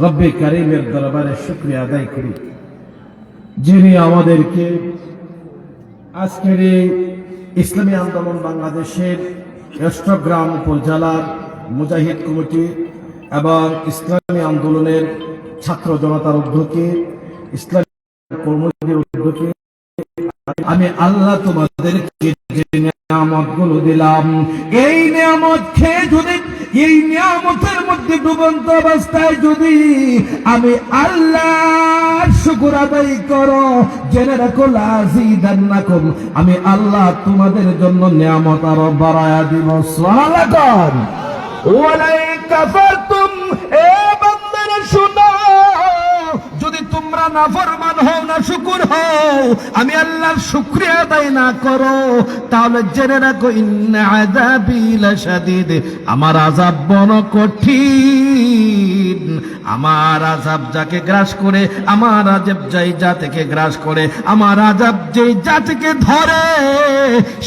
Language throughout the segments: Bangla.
রব্বে কারিমের দরবারে শুক্রিয়া আদায় করি। যিনি আমাদেরকে আজকের এই ইসলামী আন্দোলন বাংলাদেশের অষ্টগ্রাম উপজেলার মুজাহিদ কমিটি এবং ইসলামী আন্দোলনের ছাত্র জনতার উদ্যোগে, ইসলামী কর্মীদের উদ্যোগে আমি আল্লাহ তোমাদেরকে নিয়ামতগুলো দিলাম। এই নিয়ামত খেয়ে যদি, এই নিয়ামতের মধ্যে ডুবন্ত অবস্থায় যদি আমি আল্লাহ শুকুর আদায় করো, জেনে রাখো লাজিদান্নাকুম আমি আল্লাহ তোমাদের জন্য নিয়ামত আরও বাড়ায়া দিব। সালাকান ওয়ালাই কাফারতুম, এ বান্দারা শুনো। যদি তোমরা নাফরমান হও না শুকুর হও। আমি আল্লাহর শুক্রিয়া আদায় না করো। তাহলে জেনে রাখো ইন্না আযাবি লাশাদীদ। আমার আযাব বড় কঠিন। আমার আযাব যাকে গ্রাস করে আমার আযাব যাই জাতিকে গ্রাস করে আমার আযাব যেই জাতিকে ধরে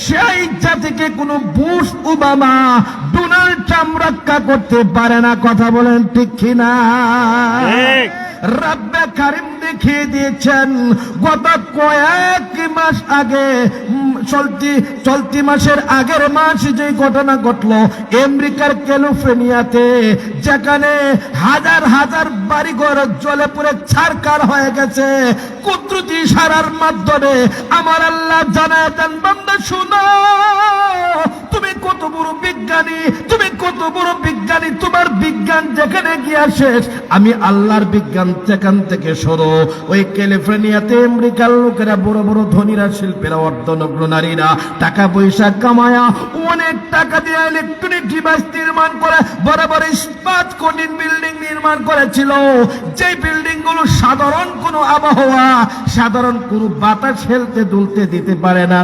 সেই জাতিকে কোনো বুশ ওবামা ডোনাল্ড ট্রাম্প রক্ষা করতে পারে না। কথা বলেন ঠিক কিনা। রব্বে কারিম দেখিয়ে দিয়েছেন গত কয়েক মাস আগে চলতি চলতি মাসের আগের মাস যে ঘটনা ঘটলো, আমেরিকার ক্যালিফোর্নিয়াতে, যেখানে হাজার হাজার বাড়িঘর জলে পুরে ছারকার হয়ে গেছে। কুদরতি সারার মাধ্যমে আমার আল্লাহ জানায় দেন, বান্দা, শুনো, তুমি কত বড় বিজ্ঞানী, তুমি কত বড় বিজ্ঞানী, তোমার বিজ্ঞান যেখানে গিয়া শেষ। আমি আল্লাহর বিজ্ঞান যেখান থেকে সরো। ওই ক্যালিফোর্নিয়াতে আমেরিকার লোকেরা বড় বড় ধনীরা, শিল্পীরা, অর্ধনগ্ন নারীরা টাকা পয়সা কামায়া অনেক টাকা দিয়ে ইলেকট্রনিক ডিভাইস নির্মাণ করে বড় বড় ইস্পাত কঠিন বিল্ডিং নির্মাণ করেছিল। যে বিল্ডিংগুলো সাধারণ কোনো আবহাওয়া, সাধারণ কোনো বাতাস ফেলতে, দুলতে দিতে পারে না,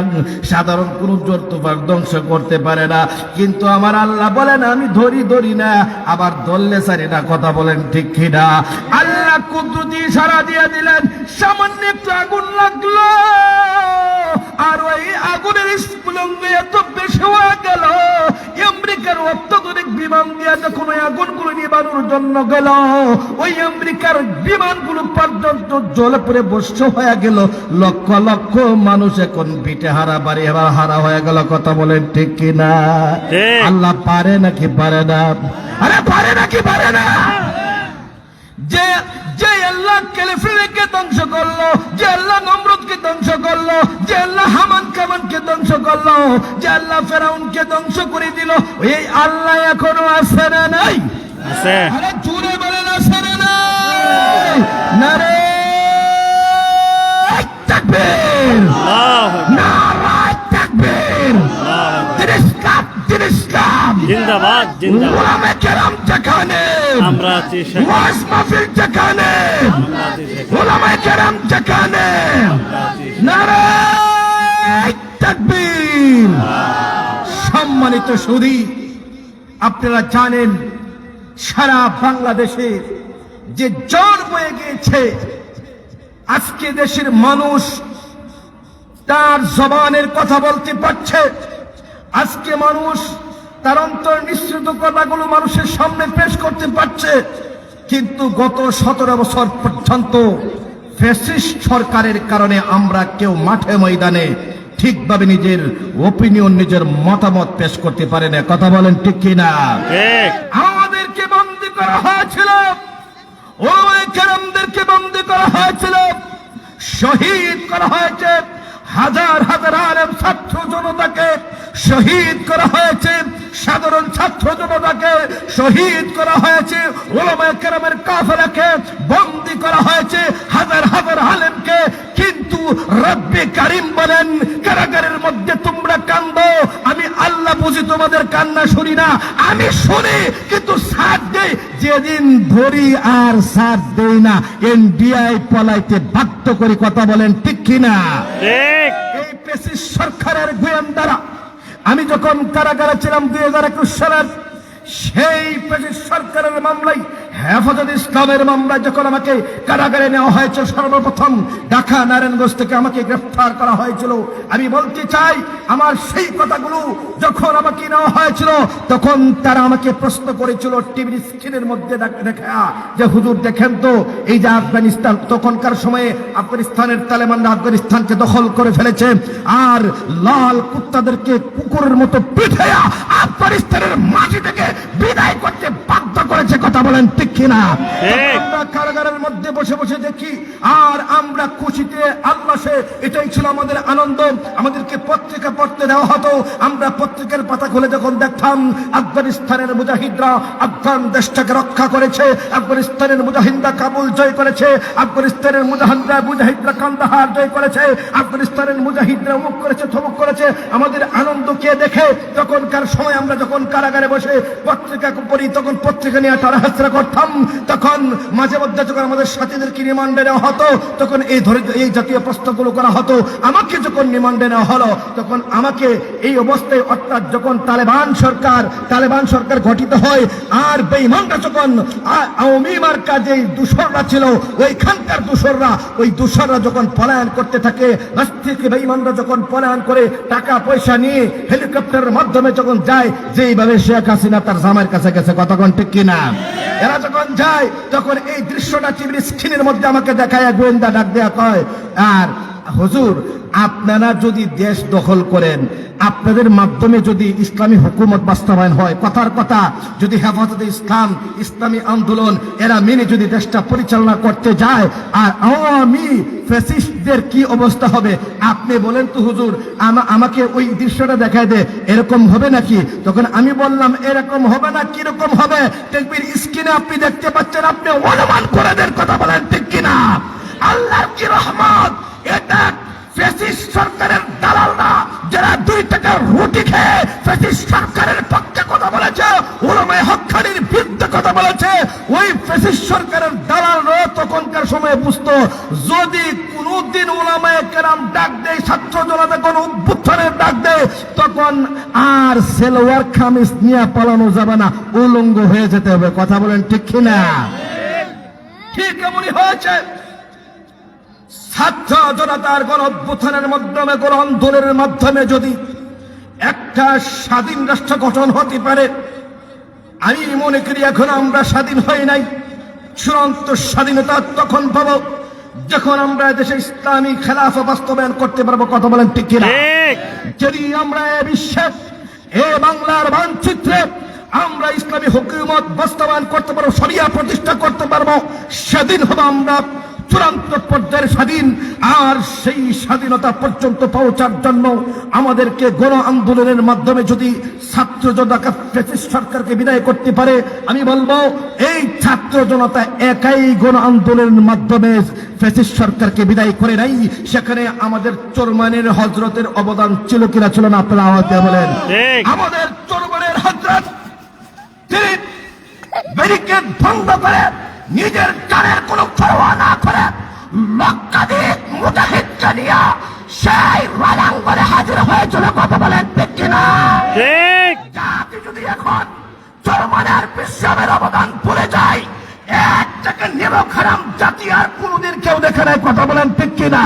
সাধারণ কোনো জর্তুপাক ধ্বংস করতে পারে না। কিন্তু আমার আল্লাহ বলেন, আমি ধরি ধরি না, আবার ধরলে সারি না কথা বলেন ঠিক কিনা? আল্লাহ কুদরতি সারা দিয়ে দিলেন, সামান্য একটু আগুন লাগল। আর ওই আগুনের স্ফুলঙ্গ এত বেশি হয়ে গেল আমেরিকার অত্যাধুনিক বিমান দিয়ে যখন ওই আগুনগুলো নিবানোর জন্য গেল ওই আমেরিকার বিমানগুলো পর্যন্ত জলে পড়ে বস্য হয়ে গেল। লক্ষ লক্ষ মানুষ এখন পিঠে হারা বাড়ি হারা হারা হয়ে গেল কথা বলেন ঠিক কিনা। আল্লাহ পারে নাকি পারে না? আরে পারে নাকি পারে না? যে যে আল্লাহ ক্যালিফোর্নিয়াকে ধ্বংস করল যে আল্লাহ করল যে আল্লাহ হামান কামানকে ধ্বংস করল যে আল্লাহ ফেরাউনকে ধ্বংস করে দিল। এই আল্লাহ এখনও আছে না নাই? আছে। আরে জুড়ে বলেন আছে না নাই? নারে তাকবীর। আল্লাহু আকবার, জিন্দাবাদ। জিন্দাবাদ ওলামে কেরাম যেখানে আমরা আছি সেখানে। ওয়াজ মাহফিল যেখানে আমরা আছি সেখানে। ওলামে কেরাম যেখানে। নারায় তাকবীর। সম্মানিত সুদী আপনারা জানেন সারা বাংলাদেশে যে জ্বর বয়ে গিয়েছে আজকে দেশের মানুষ তার জবানের কথা বলতে পারছে। আজকে মানুষ তার অন্তর নিশ্চিত কথাগুলো মানুষের সামনে পেশ করতে পারছে। কিন্তু গত সতেরো বছর পর্যন্ত ফ্যাসিস্ট সরকারের কারণে আমরা কেউ মাঠে ময়দানে ঠিকভাবে নিজের ওপিনিয়ন নিজের মতামত পেশ করতে পারে না। কথা বলেন ঠিক কিনা? আমাদেরকে বন্দি করা হয়েছিল। কেরামদেরকে বন্দি করা হয়েছিল। শহীদ করা হয়েছে। হাজার হাজার আলেম ছাত্র জনতাকে শহীদ করা হয়েছে। সাধারণ ছাত্র জনতাকে শহীদ করা হয়েছে। ওলামায়ে কেরামের কাফেলাকে বন্দি করা হয়েছে। হাজার হাজার আলেমকে কিন্তু রব্বে কারিম বলেন কারাগারের মধ্যে তোমরা কান্দো আমি আল্লাহ বুঝি তোমাদের কান্না শুনি না। আমি শুনি কিন্তু সাথ দেই। যেদিন ধরি আর সাথ দেই না। এনডিআই পলাইতে বাধ্য করে কথা বলেন ঠিক কিনা? এই পেশি সরকারের গোয়েন্দারা আমি যখন কারাগারে ছিলাম দুই হাজার একুশ সালের সেই ব্রিটিশ সরকারের মামলায়, হেফাজত ইসলামের মামলায় যখন আমাকে কারাগারে নেওয়া হয়েছিল, সর্বপ্রথম ঢাকা নারায়ণগঞ্জ থেকে আমাকে গ্রেফতার করা হয়েছিল। আমি বলতে চাই, আমার সেই কথাগুলো যখন আমাকে নেওয়া হয়েছিল, তখন তারা আমাকে প্রশ্ন করেছিল টিভির স্ক্রিনের মধ্যে দেখ- যে হুজুর দেখেন তো, এই যে আফগানিস্তান, তখনকার সময়ে আফগানিস্তানের তালেবানরা আফগানিস্তানকে দখল করে ফেলেছে, আর লাল কুত্তাদেরকে কুকুরের মতো পিঠে আফগানিস্তানের মাটি থেকে বিদায় করতে বাধ্য করেছে কথা বলেন ঠিক কিনা? আমরা কারাগারের মধ্যে বসে বসে দেখি আর আমরা খুশিতে আল্লাসে এটাই ছিল আমাদের আনন্দ। আমাদেরকে পত্রিকা পড়তে দেওয়া হতো। আমরা পত্রিকার পাতা খুলে যখন দেখতাম, আফগানিস্তানের মুজাহিদরা আফগান দেশটাকে রক্ষা করেছে, আফগানিস্তানের মুজাহিদরা কাবুল জয় করেছে, আফগানিস্তানের মুজাহিদরা মুজাহিদরা কান্দাহার জয় করেছে, আফগানিস্তানের মুজাহিদরা অমুক করেছে থমুক করেছে। আমাদের আনন্দকে দেখে? তখনকার সময় আমরা যখন কারাগারে বসে পত্রিকা পড়ি, তখন পত্রিকা নিয়ে টানাহাসরা করতাম। তখন মাঝে মধ্যে যখন আমাদের সাথীদেরকে রিমান্ডে নেওয়া হতো, তখন এই ধরে এই জাতীয় প্রশ্নগুলো করা হতো, আমাকে যখন রিমান্ডে নেওয়া হলো, তখন আমাকে এই অবস্থায়, অর্থাৎ যখন তালেবান সরকার তালেবান সরকার গঠিত হয়, আর বেইমানরা যখন আওয়ামী মার্কা দূষররা ছিল, ওইখানকার দূষররা ওই দূষররা যখন পলায়ন করতে থাকে থেকে বেইমানরা যখন পলায়ন করে টাকা, পয়সা নিয়ে হেলিকপ্টারের মাধ্যমে যখন যায়, যেইভাবে শেখ হাসিনা তার জামাইয়ের কাছে গেছে কতক্ষণ ঠিক কিনা? এরা যখন যায়, তখন এই দৃশ্যটা টিভির স্ক্রিনের মধ্যে আমাকে দেখায়, গোয়েন্দা ডাক দেয়া কয়, আর হুজুর, আপনারা যদি দেশ দখল করেন, আপনাদের মাধ্যমে যদি ইসলামী হুকুমত বাস্তবায়ন হয়, কথার কথা, যদি হেফাজতে ইসলাম, ইসলামী আন্দোলন, এরা মেনে যদি দেশটা পরিচালনা করতে যায়, আর আওয়ামী ফ্যাসিস্টদের কি অবস্থা হবে? আপনি বলেন তো হুজুর, আমা- আমাকে ওই দৃশ্যটা দেখায় দে, এরকম হবে নাকি? তখন আমি বললাম, এরকম হবে না, কীরকম হবে? টেকবির স্ক্রিনে আপনি দেখতে পাচ্ছেন, আপনি অনুমান করে দেন, কথা বলেন ঠিক কিনা? আল্লাহর কি রহমত? এটা ফেসিস সরকারের দালালরা যারা দুই টাকার রুটি খেয়ে ফেসিস সরকারের পক্ষে কথা বলেছে ওলমে হকানির বিরুদ্ধে কথা বলেছে, ওই ফেসিস সরকারের দালালরা তখনকার সময় বুঝতো, যদি কোনদিন ওলামায় কেরাম ডাক দেয়, ছাত্র জনতা কোন উদ্বুত্থানের ডাক দেয়, তখন আর সেলোয়ার খামিস নিয়ে পালানো যাবে না, উলঙ্গ হয়ে যেতে হবে, কথা বলেন ঠিক কিনা? ঠিক এমনই হয়েছে। ছাত্র জনতার গণ অভ্যুত্থানের মাধ্যমে গণ আন্দোলনের মাধ্যমে যদি একটা স্বাধীন রাষ্ট্র গঠন হতে পারে আমি মনে করি এখন আমরা স্বাধীন হই নাই। চূড়ান্ত স্বাধীনতা তখন পাবো যখন আমরা দেশে ইসলামী খেলাফা বাস্তবায়ন করতে পারব কথা বলেন ঠিক কিনা? যদি আমরা এ বিশ্বের এ বাংলার মানচিত্রে আমরা ইসলামী হুকুমত বাস্তবায়ন করতে পারব সরিয়া প্রতিষ্ঠা করতে পারব সেদিন হবে আমরা চূড়ান্ত পর্যায়ের স্বাধীন আর সেই স্বাধীনতা পর্যন্ত পৌঁছার জন্য আমাদেরকে গণ আন্দোলনের মাধ্যমে যদি ছাত্র জনতা সরকারকে বিদায় করতে পারে আমি বলব এই ছাত্র জনতা একাই গণ আন্দোলনের মাধ্যমে ব্রিটিশ সরকারকে বিদায় করে নাই। সেখানে আমাদের চোরমানের হজরতের অবদান ছিল কিনা ছিল না আপনারা আওয়াজ বলেন। আমাদের চোরমানের হজরত তিনি ব্যারিকেড ভঙ্গ করে নিজের জানের কোনো পরোয়া না করে লক্ষাধিক মুজাহিদকে নিয়ে সেই রণাঙ্গনে হাজির হয়েছিল কথা বলেন ঠিক কিনা? ঠিক। জাতি যদি এখন চরমানের বিশ্বের অবদান ভুলে যায় এক থেকে নিরক হারাম জাতি আর কোনদিন কেউ দেখে নাই কথা বলেন ঠিক কিনা?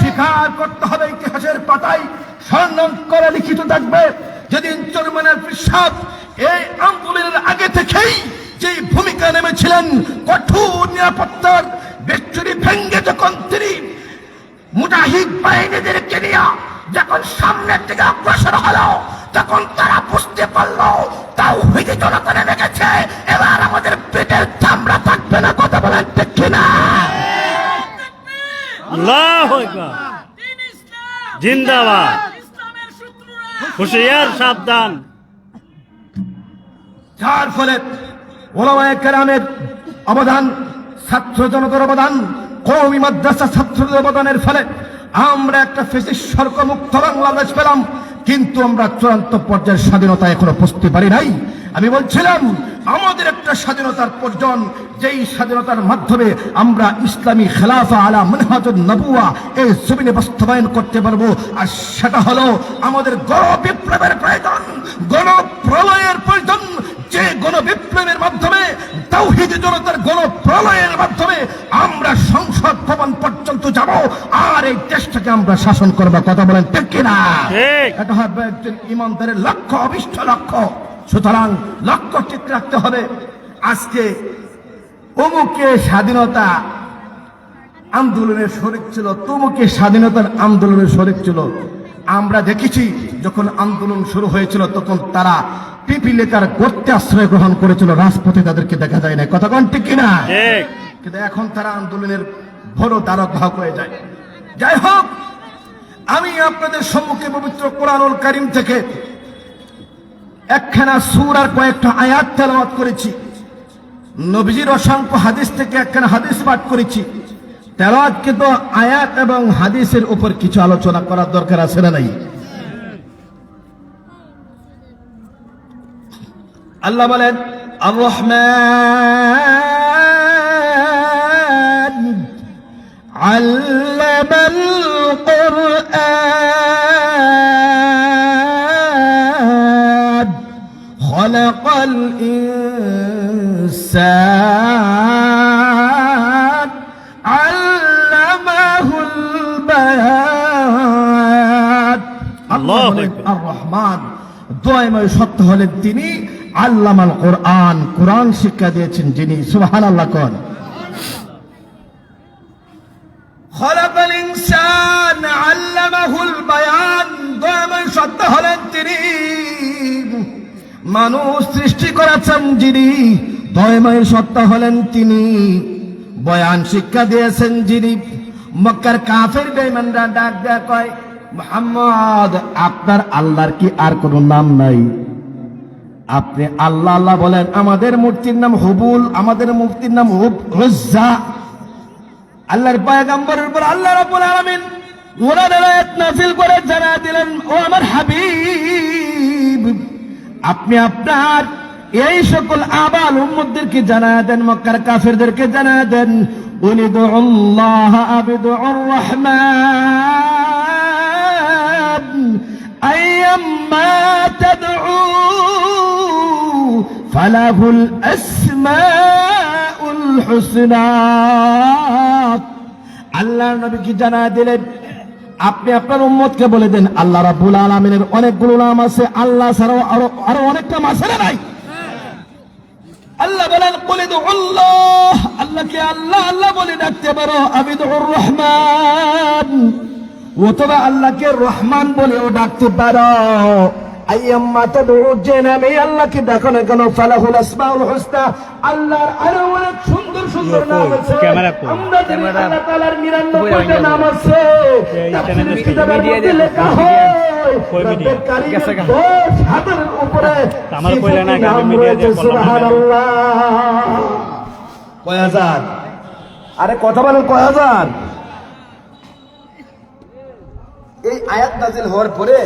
স্বীকার করতে হবে ইতিহাসের পাতায় স্বর্ণন করে লিখিত থাকবে যেদিন চরমানের বিশ্বাস এই আন্দোলনের আগে থেকেই যে ভূমিকা নেমেছিলেন কঠোর নিরাপত্তার বেচুরি ভেঙ্গে যখন তিনি মুজাহিদ বাহিনীদেরকে নিয়ে যখন সামনের দিকে অগ্রসর হলো তখন তারা বুঝতে পারল তাও হইতে জনতা নেমে গেছে এবার আমাদের পেটের চামড়া থাকবে না কথা বলেন ঠিক কিনা আল্লাহ জিন্দাবাদ। হুশিয়ার সাবধান। যার ফলে ওলামায়ে কেরামের অবদান ছাত্র জনতার অবদান কৌমি মাদ্রাসা ছাত্রদের অবদানের ফলে আমরা একটা ফেসিস সর্ক মুক্ত বাংলাদেশ পেলাম, কিন্তু আমরা চূড়ান্ত পর্যায়ের স্বাধীনতা এখনও বুঝতে পারি নাই। আমি বলছিলাম, আমাদের একটা স্বাধীনতার প্রয়োজন যেই স্বাধীনতার মাধ্যমে আমরা ইসলামী খেলাফা আলা মনহাজুল নবুয়া এই জমিনে বাস্তবায়ন করতে পারব, আর সেটা হলো আমাদের গণ বিপ্লবের প্রয়োজন গণ প্রলয়ের প্রয়োজন, যে তৌহিদি জনতার গণ প্রলয়ের মাধ্যমে আমরা সংসদ ভবন পর্যন্ত যাব আর এই দেশটাকে আমরা শাসন করব। কথা বলেন ঠিক কিনা? ঠিক। এটা হবে একজন ইমানদারের লক্ষ্য অবিষ্ট লক্ষ্য। সুতরাং লক্ষ্য ঠিক রাখতে হবে। আজকে অমুকে স্বাধীনতা আন্দোলনের শরিক ছিল তমুকে স্বাধীনতার আন্দোলনের শরিক ছিল। আমরা দেখেছি যখন আন্দোলন শুরু হয়েছিল তখন তারা পিপিলেকার গর্তে আশ্রয় গ্রহণ করেছিল রাজপথে তাদেরকে দেখা যায় না কথা কোন ঠিক কিনা? কিন্তু এখন তারা আন্দোলনের বড় দ্বারক বাহক হয়ে যায়। যাই হোক আমি আপনাদের সম্মুখে পবিত্র কোরআনুল কারিম থেকে একখানা সুর আর কয়েকটা আয়াত তেলাওয়াত করেছি। নবীজির অসংখ্য হাদিস থেকে একখানা হাদিস পাঠ করেছি। তেলাওয়াত কিন্তু আয়াত এবং হাদিসের উপর কিছু আলোচনা করার দরকার আছে না নাই? আল্লাহ বলেন আর রহমান আল্লামাল কোরআন খলাকাল ইনসান আল্লামাহুল বায়ান। আল্লাহ আর রহমান দোয়াময় সত্য হলেন তিনি আল্লামাল কোরআন কোরআন শিক্ষা দিয়েছেন যিনি সুবহান আল্লাহ দয়াময় সত্য হলেন তিনি। মানুষ সৃষ্টি করেছেন যিনি, দয়ময় সত্য হলেন তিনি। বয়ান শিক্ষা দিয়েছেন যিনি, মক্কার কাফের বেঈমানরা ডাক দেয়া কয়, মোহাম্মদ, আপনার আল্লাহর কি আর কোনো নাম নাই? আপনি আল্লাহ আল্লাহ বলেন, আমাদের মূর্তির নাম হুবুল, আমাদের মূর্তির নাম হুব রজ্জা আল্লাহর পয়গম্বরের উপর আল্লাহ রাব্বুল আলামিন করে জানা দিলেন, ও আমার হাবিব, আপনি আপনার এই সকল আবাল উম্মতদেরকে জানা দেন, মক্কার কাফেরদেরকে জানা দেন উনি আল্লাহ আবিদুর রহমান, আইয়াম্মা তাদউ ফালাহুল আসমাউল হুসনা। আল্লাহ নবী কি জানা দিলেন? আপনি আপনার উম্মতকে বলে দেন, আল্লাহ রাব্বুল আলামিনের অনেকগুলো নাম আছে, আল্লাহ ছাড়াও আরও আরও অনেক নাম আছে নাই? আল্লাহ বলেন বলে দো আল্লাহ আল্লাহকে আল্লাহ আল্লাহ বলে ডাকতে পারো আমি তো রহমান। অথবা আল্লাহকে রহমান বলেও ডাকতে পারো। আইয়াম্মা তাদউ যে নামে আল্লাহকে ডাকো না কেন? ফালাহুল আসমাউল হুসনা। আল্লাহর আরও অনেক সুন্দর সুন্দর নাম আছে? আমরা জানি আল্লাহ তাআলার 99 টা নাম আছে এই তাফসীরের কিতাবের মধ্যে লেখা হয় আমার কইলে না, আমি মিডিয়া দিয়ে। সুবহানাল্লাহ। কয় হাজার? আরে কথা বলেন কয় হাজার? এই আয়াত নাজিল হওয়ার পরে